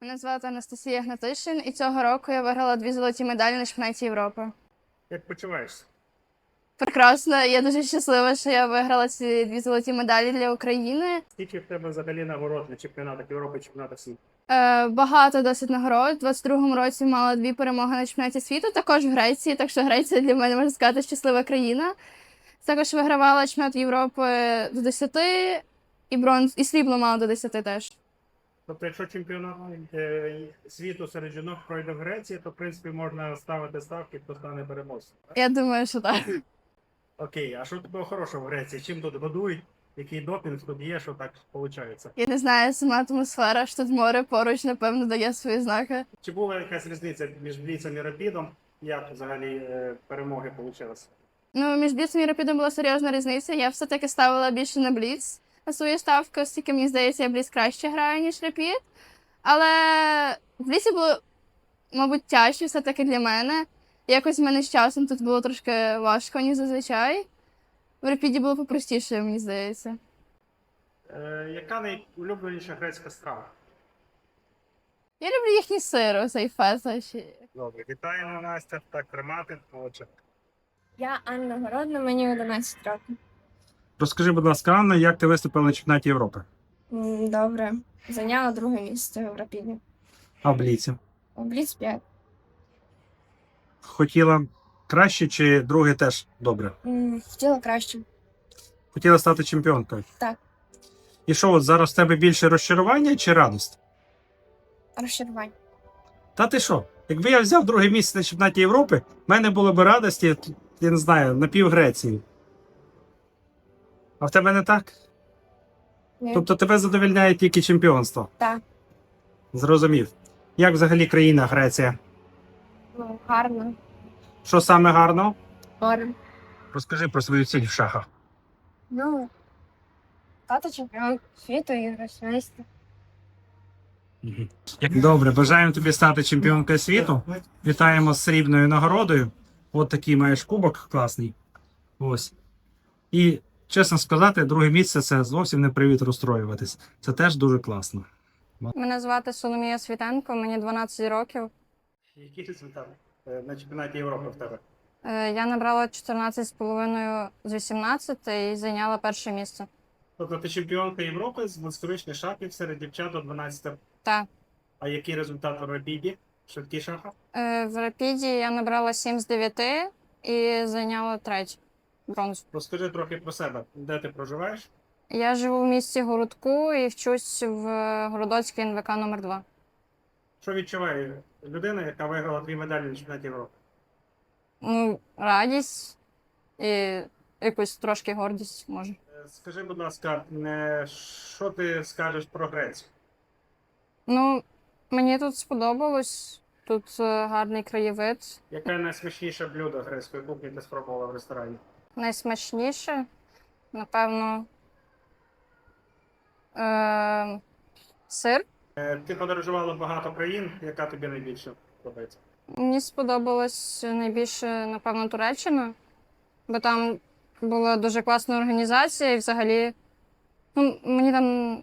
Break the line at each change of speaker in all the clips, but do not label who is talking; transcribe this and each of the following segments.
Мене звати Анастасія Гнатишин, і цього року я виграла дві золоті медалі на чемпіонаті Європи.
Як почуваєшся?
Прекрасно, я дуже щаслива, що я виграла ці дві золоті медалі для України.
Скільки в тебе взагалі нагород на чемпіонатах Європи, чемпіонатах світу?
Е, багато досить нагород. У 22-му році мала дві перемоги на чемпіонаті світу, також в Греції, так що Греція для мене можна сказати щаслива країна. Також вигравала чемпіонат Європи до 10 і бронз, і срібло мала до 10 теж.
Тобто, якщо чемпіонат е, світу серед жінок пройде в Греції, то в принципі можна ставити ставки, хто стане переможцем.
Я думаю, що так.
Окей, а що такого хорошого в Греції? Чим тут годують? Який допінг тут є, що так виходить?
Я не знаю, сама атмосфера, що тут море поруч, напевно, дає свої знаки.
Чи була якась різниця між бліцем і рапідом? Як взагалі е, перемоги вийшли?
Ну, між бліцем і рапідом була серйозна різниця. Я все-таки ставила більше на бліц свою ставку, оскільки мені здається, я бліц краще граю, ніж рапід. Але в бліці було, мабуть, тяжче все-таки для мене. Якось в мене з часом тут було трошки важко, ніж зазвичай. В рапіді було попростіше, мені здається.
Е, яка найулюбленіша грецька страва?
Я люблю їхній сир, оцей фета.
Добре, вітаємо Настя. Так тримати. Отже.
Я Анна Городна, мені 11 років.
Розкажи, будь ласка, Анна, як ти виступила на чемпіонаті Європи?
Добре. Зайняла друге місце в рапіді.
А в бліці?
У Бліц 5.
Хотіла краще чи друге теж добре?
Хотіла краще.
Хотіла стати чемпіонкою.
Так.
І що, от зараз в тебе більше розчарування чи радість?
Розчарувань.
Та ти що? Якби я взяв друге місце на чемпіонаті Європи, в мене було б радості, я не знаю, на пів Греції. А в тебе не так?
Ні.
Тобто тебе задовільняє тільки чемпіонство.
Так.
Зрозумів. Як взагалі країна Греція?
Ну, гарно.
Що саме гарно?
Море.
Розкажи про свою ціль в шахах.
Ну, тато чемпіон світу і гроссмейстер.
Добре, бажаємо тобі стати чемпіонкою світу. Вітаємо з срібною нагородою. От такий маєш кубок класний. Ось. І чесно сказати, друге місце це зовсім не привід розстроюватись. Це теж дуже класно.
Мене звати Соломія Світенко, мені 12 років.
Який результат на чемпіонаті Європи в тебе?
Е, Я набрала 14,5 з 18 і зайняла перше місце.
Тобто ти чемпіонка Європи з блискоричних шахів серед дівчат до 12.
Так.
А який результат у рапіді? Швидкі шаха?
Е, В рапіді я набрала 7 з 9 і зайняла третю бронзу.
Розкажи трохи про себе, де ти проживаєш?
Я живу в місті Городку і вчусь в Городоцькій НВК номер 2
Що відчуває людина, яка виграла дві медалі на чемпіонаті Європи?
Ну, радість і якусь трошки гордість може.
Е, Скажи, будь ласка, е, що ти скажеш про Грецію?
Ну, мені тут сподобалось. Тут е, гарний краєвид.
Яке найсмачніше блюдо грецької кухні ти спробувала в ресторані?
Найсмачніше, напевно, е, сир.
Е, Ти подорожувала багато країн, яка тобі найбільше подобається?
Мені сподобалось найбільше, напевно, Туреччина, бо там була дуже класна організація, і взагалі ну, мені там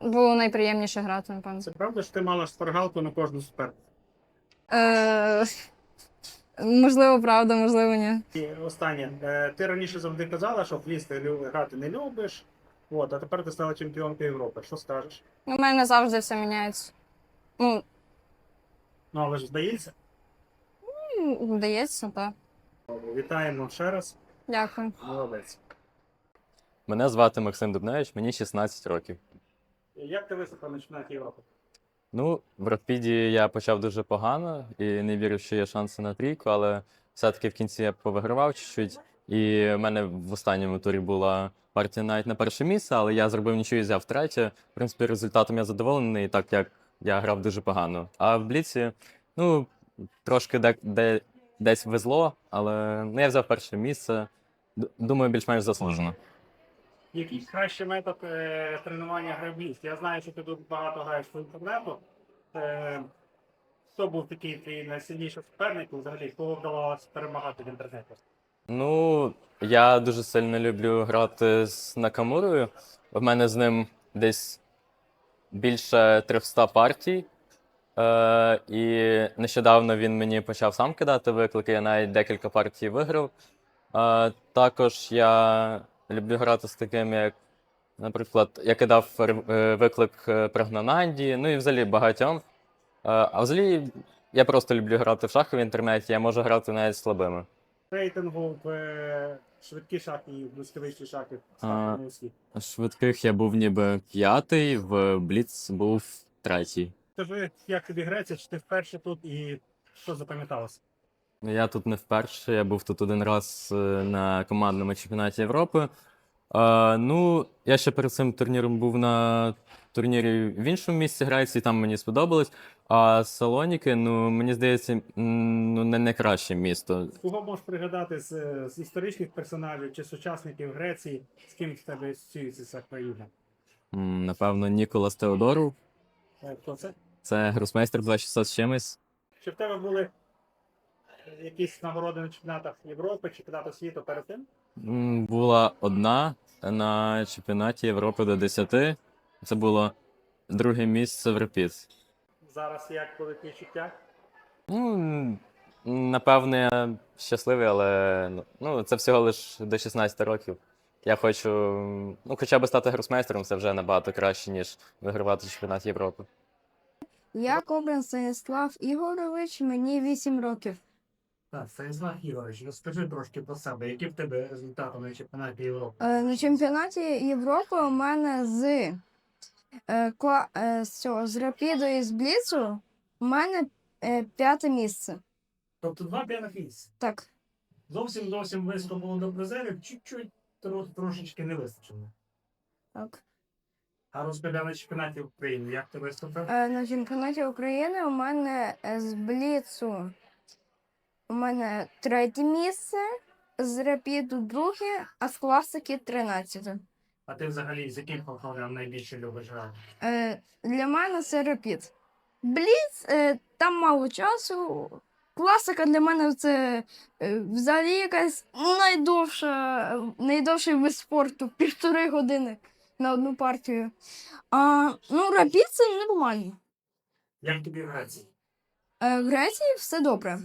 було найприємніше грати, напевно.
Це правда, що ти мала шпаргалку на кожну суперницю?
Е, можливо, правда, можливо, ні.
І останнє, Е, ти раніше завжди казала, що фліс ти лю- грати не любиш, от, а тепер ти стала чемпіонкою Європи. Що скажеш?
У мене завжди все міняється. Ну,
Ну, але ж здається.
вдається, так.
Вітаємо ще раз.
Дякую.
Молодець.
Мене звати Максим Дубневич, мені 16 років.
Як ти виступив на чемпіонаті Європи?
Ну, в рапіді я почав дуже погано і не вірив, що є шанси на трійку, але все-таки в кінці я повигравав чуть-чуть. І в мене в останньому турі була партія навіть на перше місце, але я зробив нічого і взяв третє. В принципі, результатом я задоволений, так як я грав дуже погано. А в бліці, ну, трошки де, де, десь везло, але ну, я взяв перше місце. Думаю, більш-менш заслужено.
Який кращий метод е, тренування грабліст? Я знаю, що ти тут багато граєш по інтернету. Е, хто був такий твій найсильніший суперник, взагалі кого вдавалося перемагати в інтернеті?
Ну, я дуже сильно люблю грати з Накамурою. В мене з ним десь більше 300 партій. Е, і нещодавно він мені почав сам кидати виклики, я навіть декілька партій виграв. Е, також я люблю грати з такими, як, наприклад, я кидав е, виклик е, Прагнананді, ну і взагалі багатьом. Е, а взагалі я просто люблю грати в шахи в інтернеті, я можу грати навіть слабими.
Рейтингу в швидкі шахи і блискавичні шахи.
А. Швидких я був ніби п'ятий, в Бліц був третій.
Скажи, як тобі грається, чи ти вперше тут і що запам'яталося?
Я тут не вперше, я був тут один раз е, на командному чемпіонаті Європи. Е, ну, я ще перед цим турніром був на турнірі в іншому місці грається, і там мені сподобалось. А Салоніки, ну мені здається, ну не найкраще місто.
Кого можеш пригадати з, з історичних персонажів чи сучасників Греції, з ким в тебе асоціюється ця країна?
М, Напевно, Ніколас Теодоров.
Е, Хто це?
Це гросмейстер 2600 з чимось.
Чи в тебе були якісь нагороди на чемпіонатах Європи, чемпіонату світу перед тим?
Була одна на чемпіонаті Європи до 10. Це було друге місце в репіт.
Зараз як були відчуття?
Ну, напевне, я щасливий, але ну, це всього лише до 16 років. Я хочу ну, хоча б стати гросмейстером, це вже набагато краще, ніж вигравати чемпіонат Європи.
Я Кобран Станіслав Ігорович, мені 8 років.
Так, Станіслав Ігорович, розкажи трошки про себе, які в тебе результати на чемпіонаті Європи?
Е, На чемпіонаті Європи у мене з, е, кла, е, з, цього, з Рапіду і з Бліцу у мене е, п'яте місце.
Тобто два п'яних місця.
Так.
Зовсім зовсім близько було до призерів, чуть-чуть тро- трошечки не вистачило.
так.
А розповідай на чемпіонаті України, як ти виступив?
Е, На чемпіонаті України у мене е, з Бліцу у мене третє місце, з Рапіду друге, а з класики тринадцяте.
А ти взагалі з яким фахом найбільше любиш грати?
Е, Для мене це Рапід. Бліц, е, там мало часу. Класика для мене це е, взагалі якась найдовша, найдовший вид спорту, півтори години на одну партію. А, ну, Рапід це нормально.
Як тобі в Греції?
Е, В Греції все добре.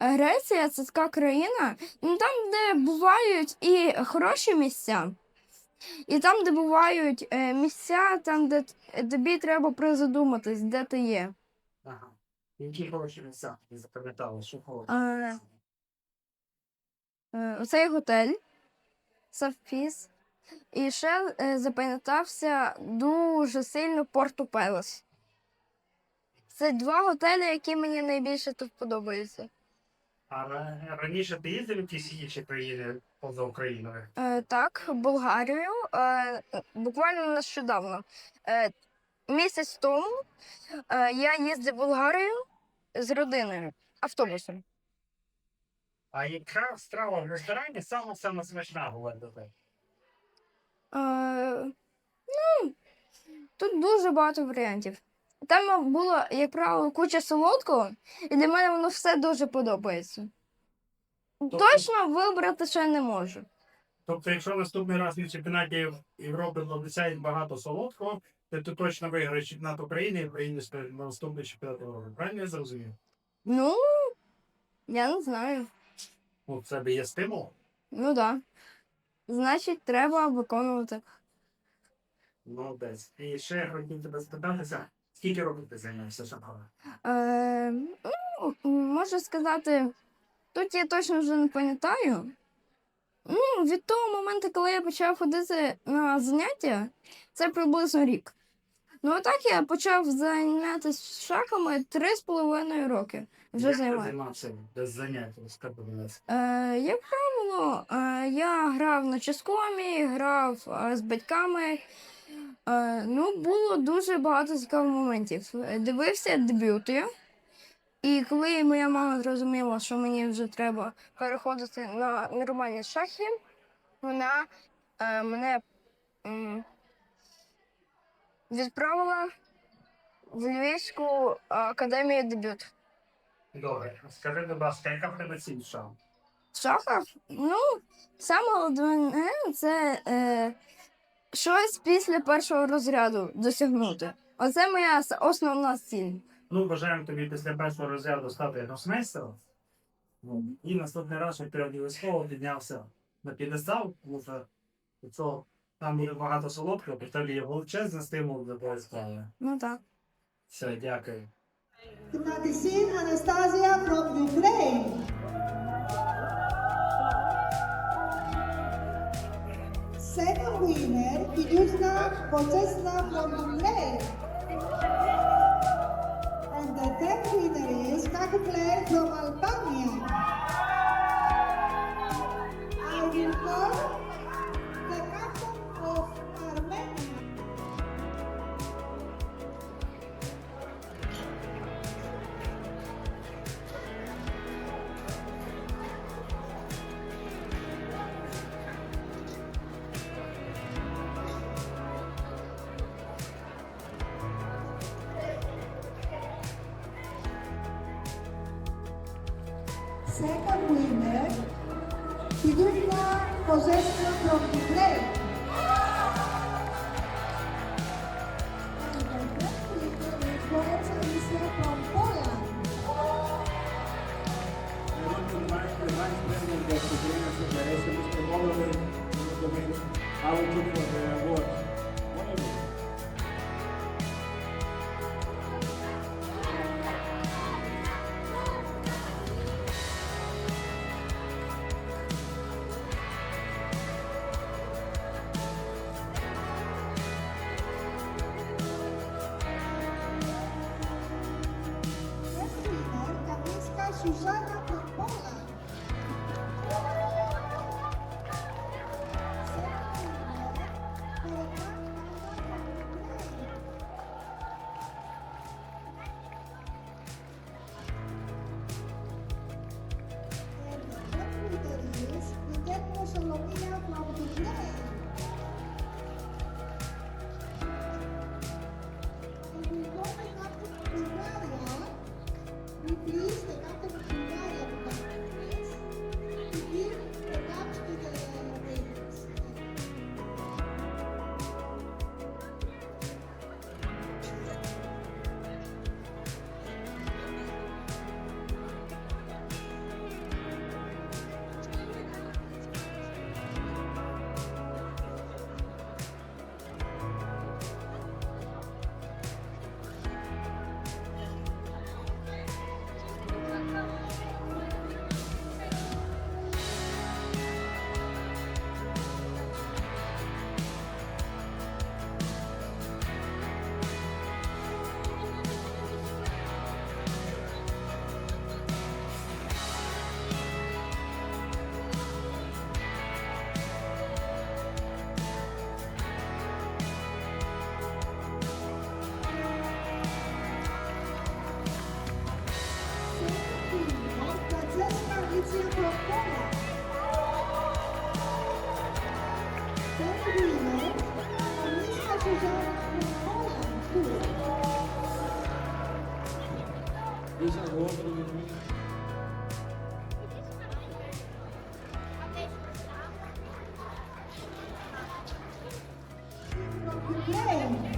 Е, Греція це така країна, ну, там, де бувають і хороші місця, і там, де бувають е, місця, там, де тобі треба призадуматись, де ти є.
Ага. Які хороші місця ти запам'ятала, що хороші?
Оцей готель Савпіс. І ще запам'ятався дуже сильно Порту Пелес. Це два готелі, які мені найбільше тут подобаються.
А раніше ти їздив в якісь інші країни поза Україною?
Е, так, Болгарію. Е, буквально нещодавно. Е, місяць тому е, я їздив в Болгарію з родиною автобусом.
А яка страва в ресторані саме саме смачна говорить до тебе?
Е, ну, тут дуже багато варіантів. Там було, як правило, куча солодкого, і для мене воно все дуже подобається. Точно вибрати ще не можу.
Тобто, якщо наступний раз на чемпіонаті Європи обіцяють багато солодкого, то ти точно виграєш чемпіонат України і приїдеш на наступний чемпіонат Європи. Правильно я зрозумів?
Ну, я не знаю.
Ну, в тебе є стимул.
Ну так. Да. Значить, треба виконувати.
Ну, десь. І ще я хотів тебе спитатися, скільки років ти займаєшся шахом?
Е, ну, можу сказати, тут я точно вже не пам'ятаю. Ну, від того моменту, коли я почав ходити на заняття, це приблизно рік. Ну, а так я почав займатися шахами три з половиною роки. Вже
Як ти
займаю.
займався без занять? Розкажи нас.
Е, як правило, е, я грав на ческомі, грав е, з батьками. Е, ну, було дуже багато цікавих моментів. Е, Дивився дебюти. І коли моя мама зрозуміла, що мені вже треба переходити на нормальні шахи, вона е, мене м, відправила в Львівську академію дебют.
Добре. Скажи, будь ласка, яка в тебе ціль шаху?
В шахах? Ну, саме головне це е, щось після першого розряду досягнути. Оце моя основна ціль.
Ну, бажаємо тобі після першого розряду стати гросмейстером. Ну, І наступний раз, щоб ти обов'язково піднявся на п'єдестал, тому що у цього там буде багато солодкого, і тебе є величезний стимул для твоєї.
Ну так.
Все, дякую.
From Ukraine. young women, Fidusa Bochesna from Mumbai. And the third winner is Kakufle from Albania. second winner, Sigurna Kozescu from Ukraine. And the third winner is Boris Elisa de Poland. I want to remind Vice
for you're good